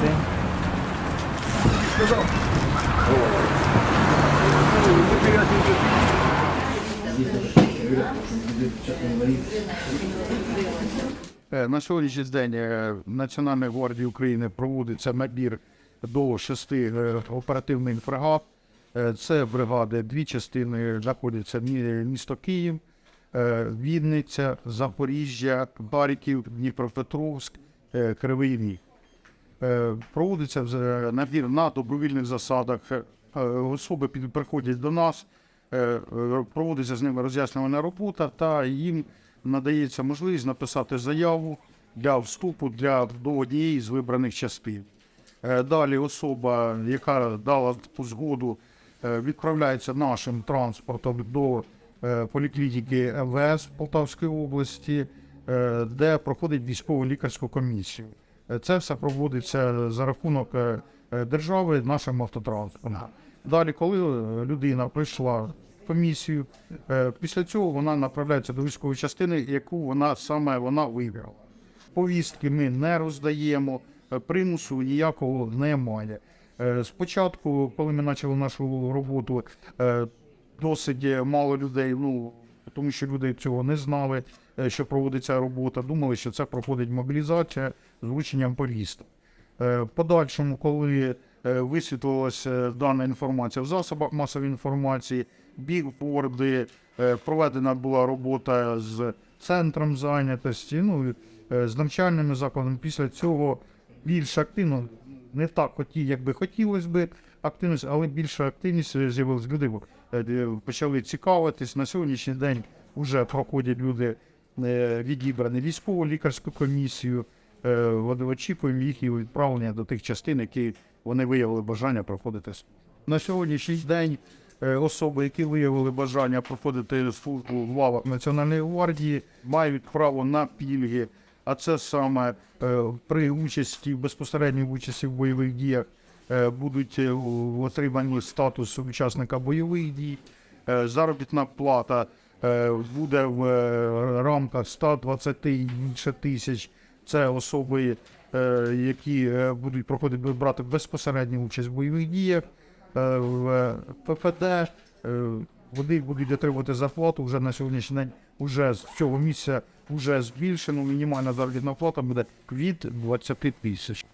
День. Е, На сьогоднішній день е, Національної гвардії України проводиться набір до шести е, оперативних. Е, Це бригади, дві частини знаходяться мі- місто Київ, Вінниця, Запоріжжя, Харків, Дніпропетровськ, Кривий Ріг. Е, Проводиться е, набір на добровільних засадах. Е, Особи під- приходять до нас, проводиться з ними роз'яснювальна робота, та їм надається можливість написати заяву для вступу для до однієї з вибраних частин. Далі особа, яка дала згоду, відправляється нашим транспортом до поліклініки МВС Полтавської області, де проходить військово лікарську комісію. Це все проводиться за рахунок е, е, держави нашим автотранспортом. Далі, коли е, людина пройшла комісію, е, після цього вона направляється до військової частини, яку вона саме вона вибрала. Повістки ми не роздаємо, примусу ніякого немає. Спочатку, коли ми почали нашу роботу, досить мало людей, ну тому що люди цього не знали, що проводиться робота. Думали, що це проходить мобілізація з врученням повісток. Е, подальшому, коли е, висвітлилася дана інформація в засобах масової інформації, бігборди, е, проведена була робота з центром зайнятості, ну, е, з навчальними закладами. Після цього більш активно, не так хоті, як би хотілося би активність, але більша активність е, з'явилась люди. е, Почали цікавитись. На сьогоднішній день вже проходять люди е, відібрані військово лікарську комісію. Е, вони очікуємо їх і відправлення до тих частин, які вони виявили бажання проходити. На сьогоднішній день е, особи, які виявили бажання проходити службу в лавах Національної гвардії, мають право на пільги. А це саме е, при участі безпосередній участі в бойових діях е, будуть е, в отриманні статусу учасника бойових дій. Е, Заробітна плата е, буде в е, рамках 120 і більше тисяч. Це особи, е, які е, будуть проходити брати безпосередню участь в бойових діях. Е, В ПФД е, вони будуть отримувати зарплату вже на сьогоднішній день. Уже з цього місця вже збільшено. Мінімальна заробітна плата буде від 20 тисяч.